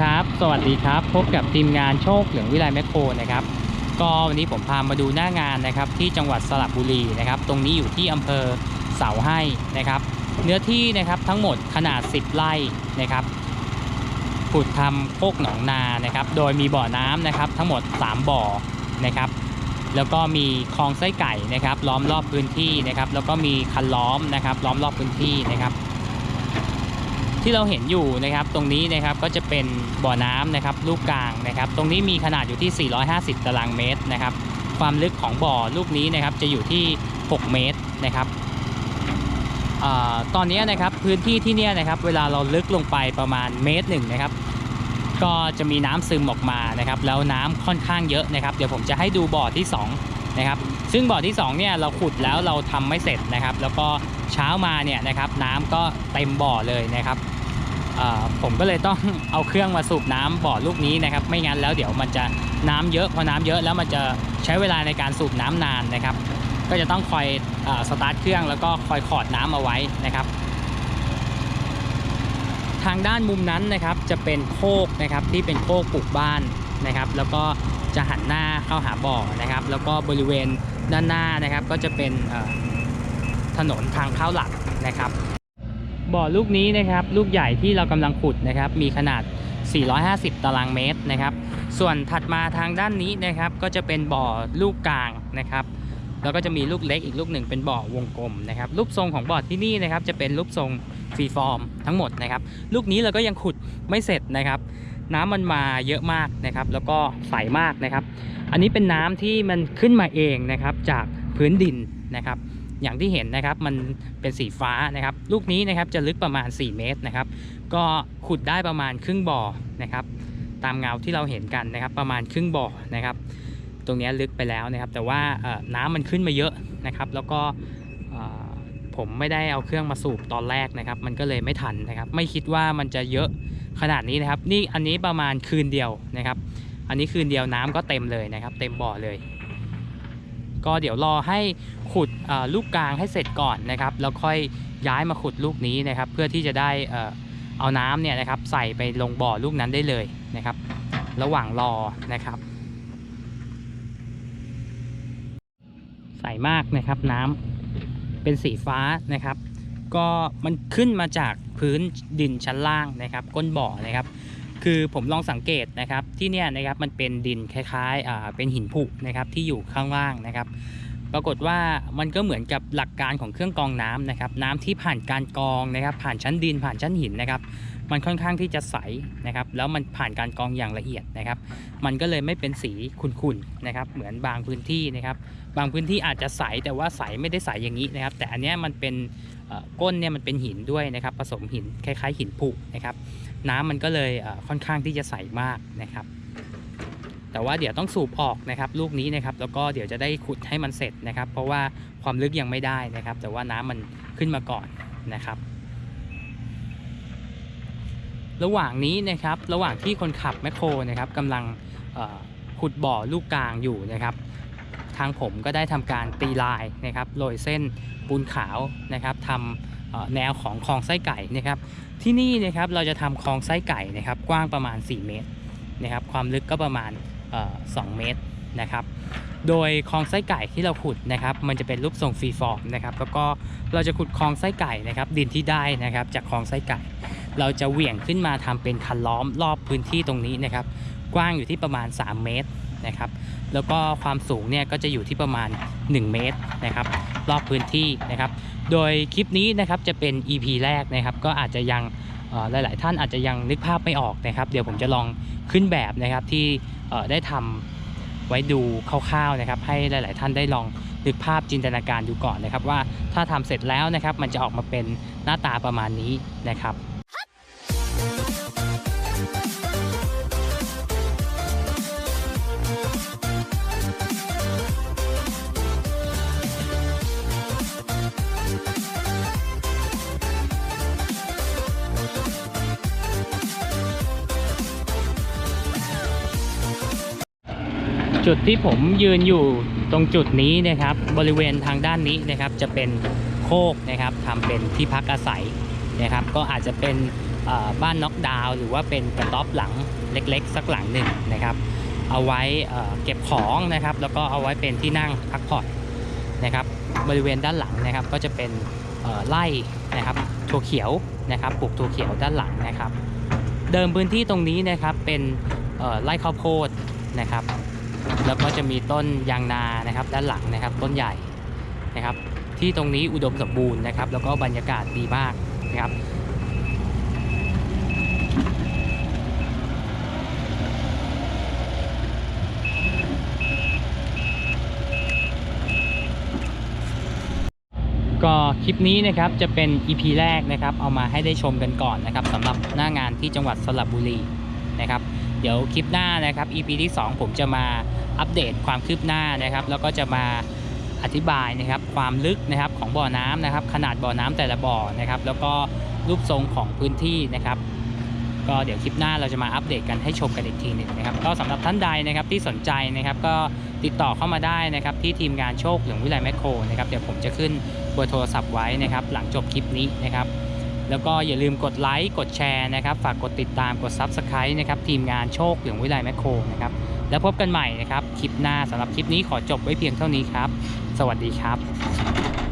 ครับ สวัสดีครับ พบกับทีมงานโชคเหลืองวิไลแมคโครนะครับ ก็วันนี้ผมพามาดูหน้างานนะครับที่จังหวัดสระบุรีนะครับ ตรงนี้อยู่ที่อำเภอเสาให้นะครับ เนื้อที่นะครับทั้งหมดขนาด 10 ไร่นะครับขุดทำโคกหนองนานะครับ โดยมีบ่อน้ำนะครับ ทั้งหมด 3 บ่อนะครับ แล้วก็มีคลองไส้ไก่นะครับ ล้อมรอบพื้นที่นะครับ แล้วก็มีคันล้อมนะครับ ล้อมรอบพื้นที่นะครับ ที่เราเห็นอยู่นะครับตรงนี้นะครับก็จะเป็นบ่อน้ำนะครับลูกกลางนะครับ ตรงนี้มีขนาดอยู่ที่ 450 ตารางเมตรนะครับ ความลึกของบ่อลูกนี้นะครับจะอยู่ที่ 6 เมตรนะครับอตอนนี้นะครับพื้นที่ที่เนี่ยนะครับ เวลาเราลึกลงไปประมาณเมตรหนึ่งนะครับ ก็จะมีน้ำซึมออกมานะครับ แล้วน้ำค่อนข้างเยอะนะครับ เดี๋ยวผมจะให้ดูบ่อที่2นะครับ ซึ่งบ่อที่2เนี่ยเราขุดแล้วเราทำไม่เสร็จนะครับ แล้วก็เช้ามาเนี่ยนะครับ น้ำก็เต็มบ่อเลยนะครับ ผมก็เลยต้องเอาเครื่องมาสูบน้ำบ่อลูกนี้นะครับ ไม่งั้นแล้วเดี๋ยวมันจะน้ำเยอะพอน้ำเยอะแล้วมันจะใช้เวลาในการสูบน้ำนานนะครับ ก็จะต้องคอยอสตาร์ทเครื่องแล้วก็คอยขอดน้ำเอาไว้นะครับ ทางด้านมุมนั้นนะครับจะเป็นโคกนะครับที่เป็นโคกปลูกบ้านนะครับ แล้วก็จะหันหน้าเข้าหาบ่อนะครับ แล้วก็บริเวณด้านหน้านะครับ ก็จะเป็นถนนทางเข้าหลักนะครับ บ่อลูกนี้นะครับลูกใหญ่ที่เรากำลังขุดนะครับ มีขนาด 450 ตารางเมตรนะครับ ส่วนถัดมาทางด้านนี้นะครับ ก็จะเป็นบ่อลูกกลางนะครับ แล้วก็จะมีลูกเล็กอีกลูกหนึ่งเป็นบ่อวงกลมนะครับ รูปทรงของบ่อที่นี่นะครับ จะเป็นรูปทรงฟรีฟอร์มทั้งหมดนะครับ ลูกนี้เราก็ยังขุดไม่เสร็จนะครับ น้ำมันมาเยอะมากนะครับ แล้วก็ใสมากนะครับ อันนี้เป็นน้ำที่มันขึ้นมาเองนะครับจากพื้นดินนะครับ อย่างที่เห็นนะครับมันเป็นสีฟ้านะครับ ลูกนี้นะครับจะลึกประมาณ 4 เมตรนะครับ ก็ขุดได้ประมาณครึ่งบ่อนะครับ ตามเงาที่เราเห็นกันนะครับ ประมาณครึ่งบ่อนะครับ ตรงนี้ลึกไปแล้วนะครับ แต่ว่าน้ำมันขึ้นมาเยอะนะครับ แล้วก็ผมไม่ได้เอาเครื่องมาสูบตอนแรกนะครับ มันก็เลยไม่ทันนะครับ ไม่คิดว่ามันจะเยอะขนาดนี้นะครับ นี่อันนี้ประมาณคืนเดียวนะครับ อันนี้คืนเดียวน้ำก็เต็มเลยนะครับ เต็มบ่อเลย ก็เดี๋ยวรอให้ขุดลูกกลางให้เสร็จก่อนนะครับ แล้วค่อยย้ายมาขุดลูกนี้นะครับ เพื่อที่จะได้เออเอาน้ำเนี่ยนะครับ ใส่ไปลงบ่อลูกนั้นได้เลยนะครับ ระหว่างรอนะครับ ใส่มากนะครับน้ำเป็นสีฟ้านะครับ ก็มันขึ้นมาจากพื้นดินชั้นล่างนะครับ ก้นบ่อนะครับ คือผมลองสังเกตนะครับที่เนี่ยนะครับมันเป็นดินคล้ายๆอ่าเป็นหินผุนะครับที่อยู่ข้างล่างนะครับปรากฏว่ามันก็เหมือนกับหลักการของเครื่องกรองน้ำนะครับน้ำที่ผ่านการกรองนะครับ ผ่านชั้นดินผ่านชั้นหินนะครับ มันค่อนข้างที่จะใสนะครับแล้วมันผ่านการกรองอย่างละเอียดนะครับ มันก็เลยไม่เป็นสีขุ่นๆนะครับ เหมือนบางพื้นที่นะครับ บางพื้นที่อาจจะใสแต่ว่าใสไม่ได้ใสอย่างนี้นะครับ แต่อันเนี้ยมันเป็นก้นเนี่ยมันเป็นหินด้วยนะครับ ผสมหินคล้ายๆ หินผุนะครับ น้ำมันก็เลยค่อนข้างที่จะใสมากนะครับ แต่ว่าเดี๋ยวต้องสูบออกนะครับ ลูกนี้นะครับ แล้วก็เดี๋ยวจะได้ขุดให้มันเสร็จนะครับ เพราะว่าความลึกยังไม่ได้นะครับ แต่ว่าน้ำมันขึ้นมาก่อนนะครับระหว่างนี้นะครับระหว่างที่คนขับแมคโครนะครับกำลังขุดบ่อลูกกลางอยู่นะครับ ทางผมก็ได้ทำการตีลายนะครับโรยเส้นปูนขาวนะครับทำ แนวของคลองไส้ไก่นะครับที่นี่นะครับเราจะทำคลองไส้ไก่นะครับกว้างประมาณ 4 เมตรนะครับความลึกก็ประมาณเอ่อ2เมตรนะครับโดยคลองไส้ไก่ที่เราขุดนะครับมันจะเป็นรูปทรงฟรีฟอร์มนะครับแล้วก็เราจะขุดคลองไส้ไก่นะครับดินที่ได้นะครับจากคลองไส้ไก่ เราจะเหวี่ยงขึ้นมาทำเป็นคันล้อมรอบพื้นที่ตรงนี้นะครับกว้างอยู่ที่ประมาณ 3 เมตร นะครับ แล้วก็ความสูงเนี่ยก็จะอยู่ที่ประมาณ 1 เมตรนะครับรอบพื้นที่นะครับ โดยคลิปนี้นะครับจะเป็น EP แรกนะครับ ก็อาจจะยังหลาย ๆ ท่านอาจจะยังนึกภาพไม่ออกนะครับ เดี๋ยวผมจะลองขึ้นแบบนะครับที่ได้ทำไว้ดูคร่าว ๆ นะครับ ให้หลาย ๆ ท่านได้ลองนึกภาพจินตนาการดูก่อนนะครับ ว่าถ้าทำเสร็จแล้วนะครับ มันจะออกมาเป็นหน้าตาประมาณนี้นะครับ จุดที่ผมยืนอยู่ตรงจุดนี้นะครับ บริเวณทางด้านนี้นะครับ จะเป็นโคกนะครับทำเป็นที่พักอาศัยนะครับ ก็อาจจะเป็นบ้านน็อกดาวหรือว่าเป็นกระต๊อบหลังเล็กๆ สักหลังหนึ่งนะครับ เอาไว้เก็บของนะครับ แล้วก็เอาไว้เป็นที่นั่งพักผ่อนนะครับ บริเวณด้านหลังนะครับ ก็จะเป็นไร่นะครับถั่วเขียวนะครับปลูกถั่วเขียวด้านหลังนะครับ เดิมพื้นที่ตรงนี้นะครับเป็นไร่ข้าวโพดนะครับ แล้วก็จะมีต้นยางนานะครับด้านหลังนะครับต้นใหญ่นะครับ ที่ตรงนี้อุดมสมบูรณ์นะครับ แล้วก็บรรยากาศดีมากนะครับก็คลิปนี้นะครับจะเป็น EP แรกนะครับ เอามาให้ได้ชมกันก่อนนะครับสำหรับหน้างานที่จังหวัดสระบุรี เดี๋ยวคลิปหน้านะครับ EP ที่ 2 ผมจะมาอัปเดตความคืบหน้านะครับ แล้วก็จะมาอธิบายนะครับความลึกนะครับของบ่อน้ำนะครับ ขนาดบ่อน้ำแต่ละบ่อนะครับ แล้วก็รูปทรงของพื้นที่นะครับ ก็เดี๋ยวคลิปหน้าเราจะมาอัปเดตกันให้ชมกันอีกทีหนึ่งนะครับ ก็สำหรับท่านใดนะครับที่สนใจนะครับก็ติดต่อเข้ามาได้นะครับที่ทีมงานโชคหลืองวิไลแมคโครนะครับเดี๋ยวผมจะขึ้นเบอร์โทรศัพท์ไว้นะครับ หลังจบคลิปนี้นะครับ แล้วก็อย่าลืมกดไลค์กดแชร์นะครับฝากกดติดตามกด Subscribe นะครับทีมงานโชคเหลืองวิไลแมคโครนะครับแล้วพบกันใหม่นะครับคลิปหน้าสำหรับคลิปนี้ขอจบไว้เพียงเท่านี้ครับ สวัสดีครับ